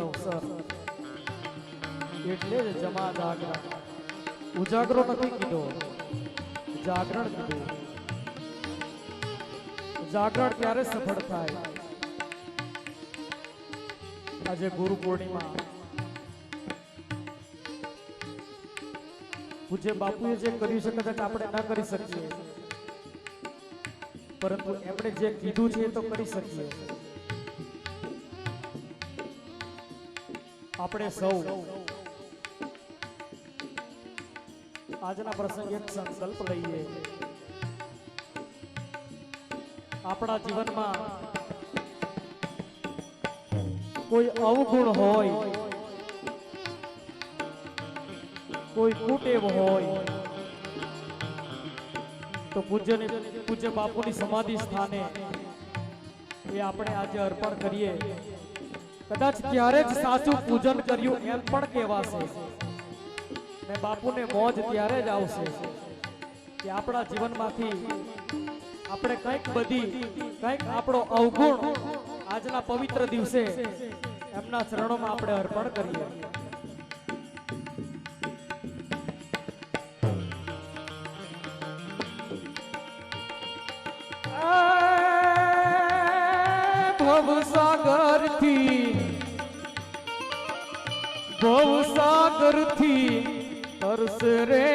અવસર એટલે જ જમા જાગરણ ઉજાગરો નથી કીધો. જાગરણ કીધું. જાગરણ ત્યારે સફળ થાય? આજે ગુરુ પૂર્ણિમા. પૂજ્ય બાપુએ જે કર્યું છે, કદાચ આપણે ના કરી શકીએ. પરંતુ એમણે જે કીધું છે, એ તો કરી શકીએ. આપણે સૌ આજના પ્રસંગે એક સંકલ્પ લઈએ. આપણા જીવનમાં કોઈ અવગુણ હોય, કોઈ કુટેવ હોય, તો પૂજ્ય પૂજ્ય બાપુની સમાધિ સ્થાને એ આપણે આજે અર્પણ કરીએ. કદાચ ક્યારે જ સાચું પૂજન કર્યું એમ પણ કહેવાશે. ને બાપુને મોજ ત્યારે જ આવશે કે આપણા જીવનમાંથી આપણે કંઈક બધી, કંઈક આપણો અવગુણ આજના પવિત્ર દિવસે એમના ચરણોમાં આપણે અર્પણ કરીએ. ભવસાગરથી તરસે રે.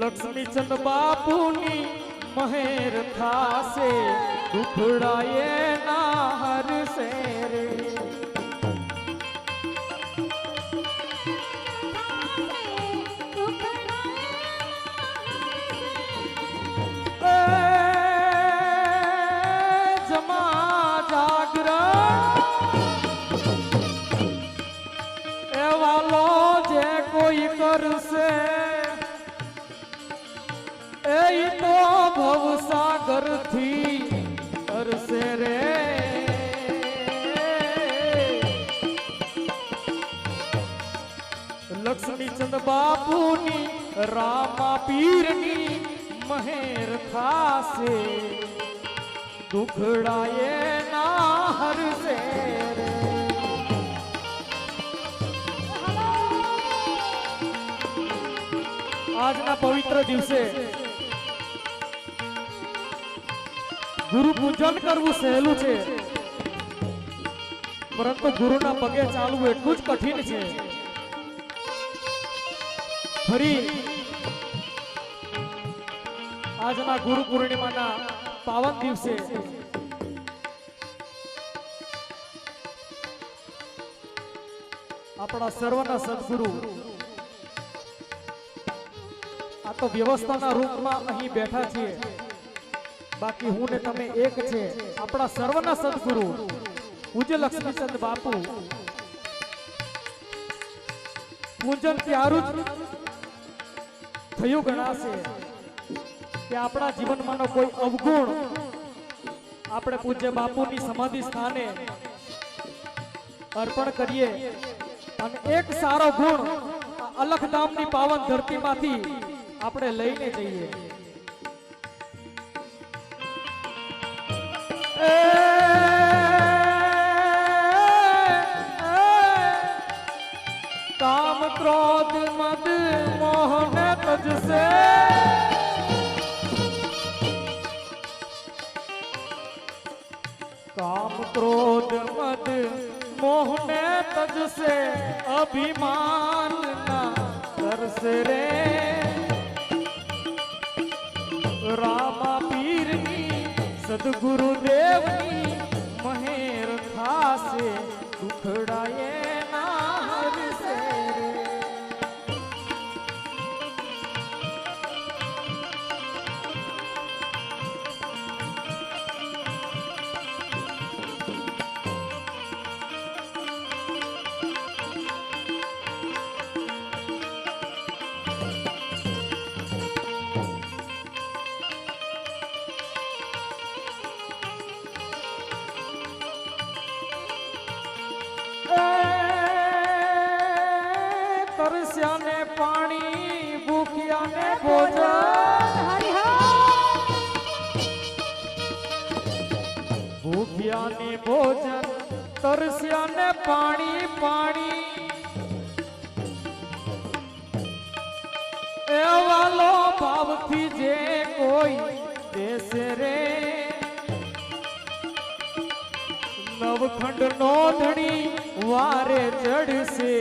લક્ષ્મીચંદ બાપુની મહેર થાશે દુખડાએ લક્ષ્મીચંદ બાપુની, રામા પીરની મહેર થાશે. દુખડાએ ના હરશે આજના પવિત્ર દિવસે ગુરુ પૂજન કરવું સહેલું છે. પરંતુ ગુરુના પગે ચાલવું એટલું જ કઠિન છે. ફરી. આજના ગુરુ પૂર્ણિમાના પાવન દિવસે આપણા સર્વના સદગુરુ આ તો વ્યવસ્થાના રૂપમાં અહીં બેઠા છીએ. બાકી હું ને તમે એક છે. આપણા સર્વના સદગુરુ પૂજ્ય લક્ષ્મીચંદ બાપુ. પૂજન ત્યારું જ થયું ગણાશે કે આપણા જીવનમાંનો કોઈ અવગુણ આપણે પૂજ્ય બાપુની સમાધિ સ્થાને અર્પણ કરીએ અને એક સારો ગુણ અલખધામની પાવન ધરતીમાંથી આપણે લઈને જઈએ. કામ ક્રોધ મદ મોહને તજસે, અભિમાન ના કરશે રે. રામા પીરની સદગુરુ દેવની મહેર થાશે દુખડાએ ભૂખ્યાને ભોજન, તરસ્યાને પાણી પાણી. એવાલો ભાવથી જે કોઈ દેશે રે. નવખંડ નો ધણી વારે ચડશે.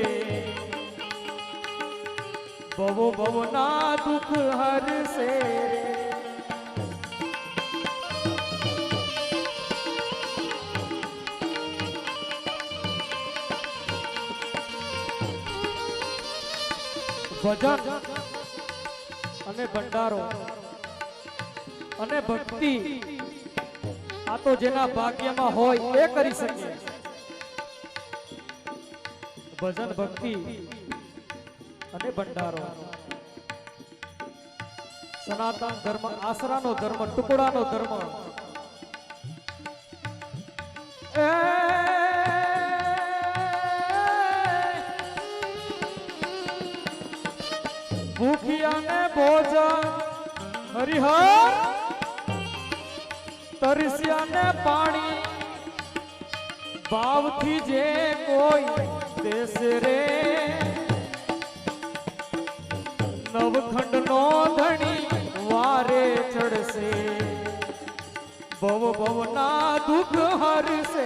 ભવો ભવના દુઃખ હરશે ભજન અને ભંડારો અને ભક્તિ. આ તો જેના ભાગ્યમાં હોય એ કરી શકે ભજન ભક્તિ અને ભંડારો. સનાતન ધર્મ આસરાનો ધર્મ, ટુકડાનો ધર્મ. એ ભોજન. હરિહર. તરસ્યાને પાણી. ભાવથી જે કોઈ દેશરે નવખંડ નો ધણી વારે ચડશે. ભવ ભવના દુઃખ હરશે.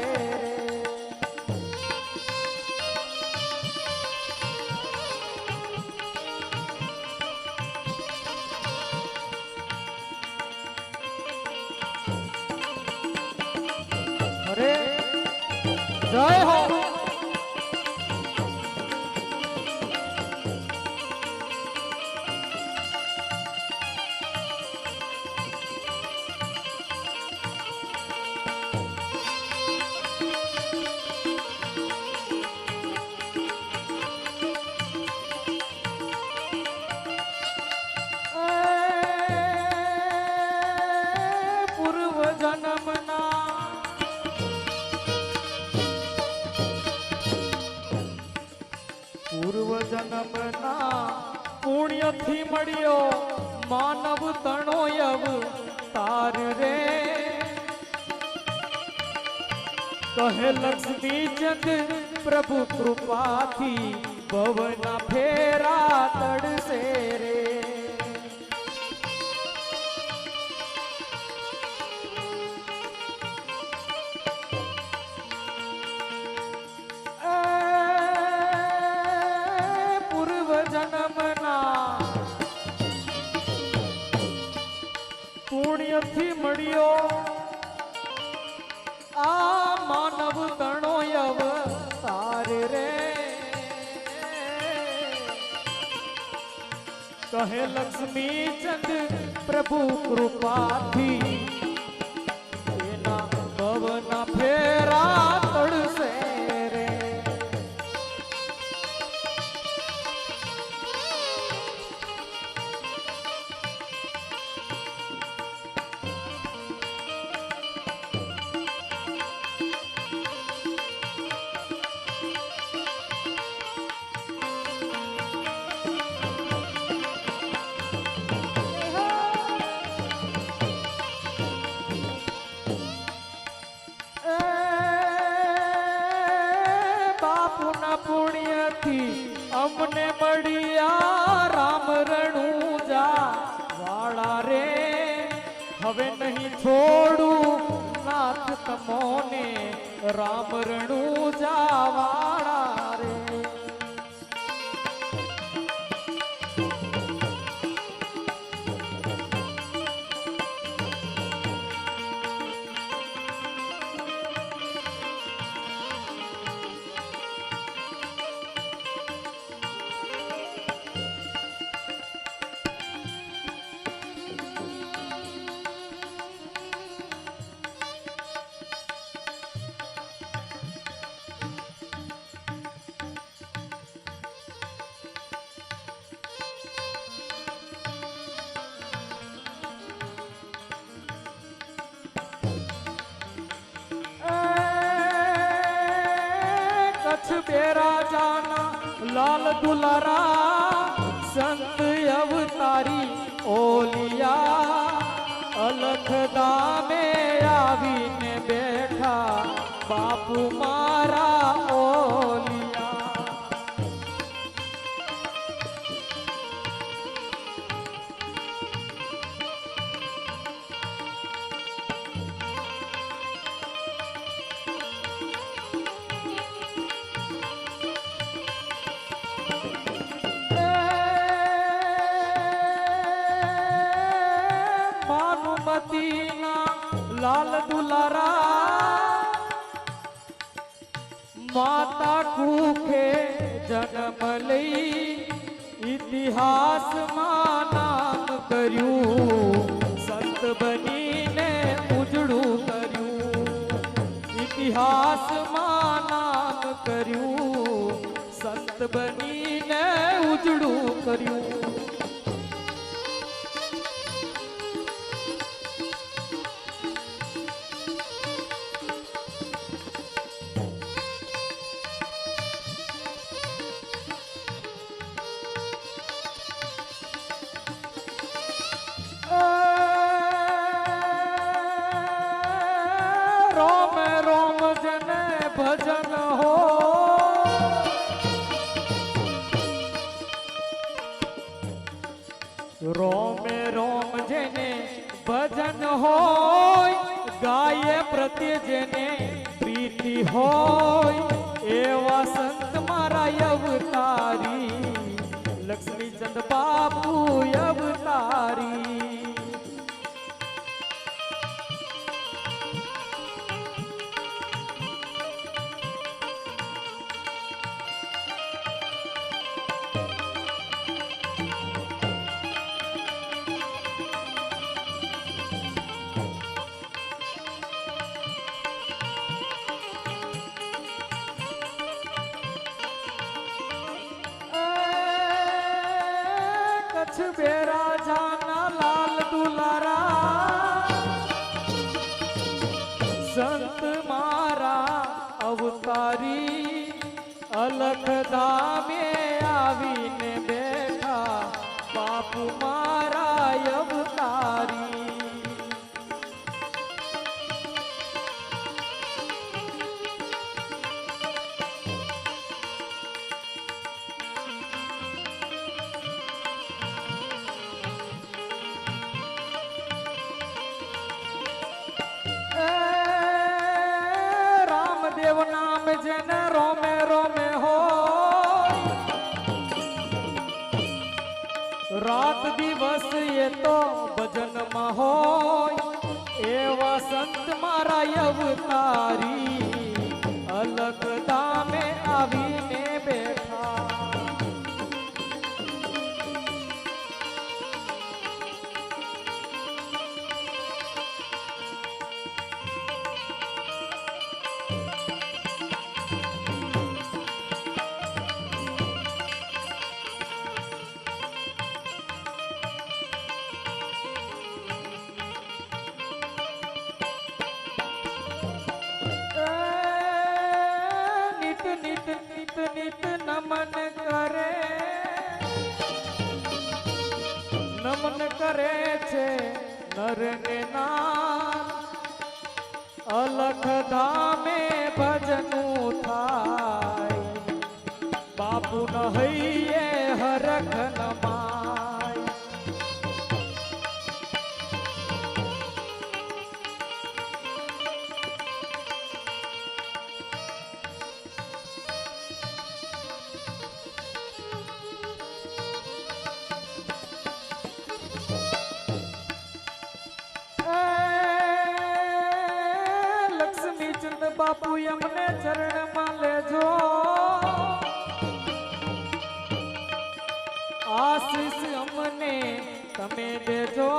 પુણ્યથી મળ્યો. માનવ તણો યવ તાર રે. કહે લક્ષ્મી ચંદ પ્રભુ કૃપાથી ભવના ફેરા તડશે રે. પુણ્યથી મળ્યો. આ માનવ તણો અવતાર રે. કહે લક્ષ્મી ચંદ પ્રભુ કૃપાથી રામ રણુ વાળા બેરા જાના લાલ દુલારા સંત અવતારી ઓલિયા અલખ દામે આવીને બેઠા બાપુ મારા માતા કુખે જન્મ લઈ ઇતિહાસમાં નામ કર્યું. સંત બનીને ઉજળું કર્યું. ઇતિહાસમાં નામ કર્યું. સંત બનીને ઉજળું કર્યું. પ્રીતિ હોય એવા સંત મારા અવતારી લક્ષ્મીચંદ બાપુ કચ્છ બેરા જાના લાલ દુલારા. સંત મારા અવતારી અલખ ધામે આવીને બેઠા. બાપુ રામદેવ નામ જેને રોમે રોમે હો. રાત દિવસ એ તો ભજનમાં હોય. એવા સંત મારા અવતારી. નર ને નાર અલખ ધામે ભજનું થાય. બાપુ ન હૈયે હરખ બાપુ એમને ચરણમાં લેજો. આશીષ અમને તમે દેજો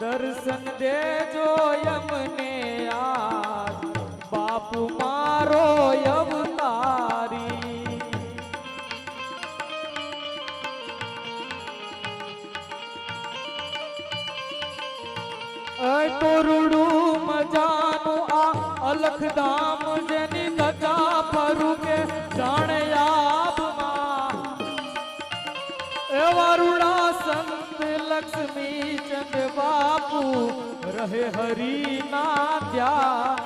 દર્શન દેજો અમને અખધામ જેની ગતા ફરું કે જણયાબમાં એ વરુણા સંત લક્ષ્મી ચંદ બાપુ રહે હરિના ધ્યાન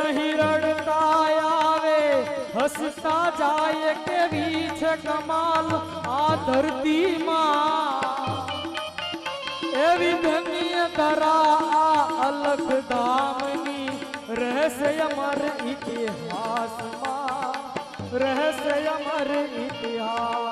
અહીં હસતા જાય કેવી છે કમાલ આ ધરતીમાં. એવી ધન્ય ધરા આ અલગ ધામની. રહેશે અમર ઇતિહાસમાં. રહેશે અમર ઇતિહાસ.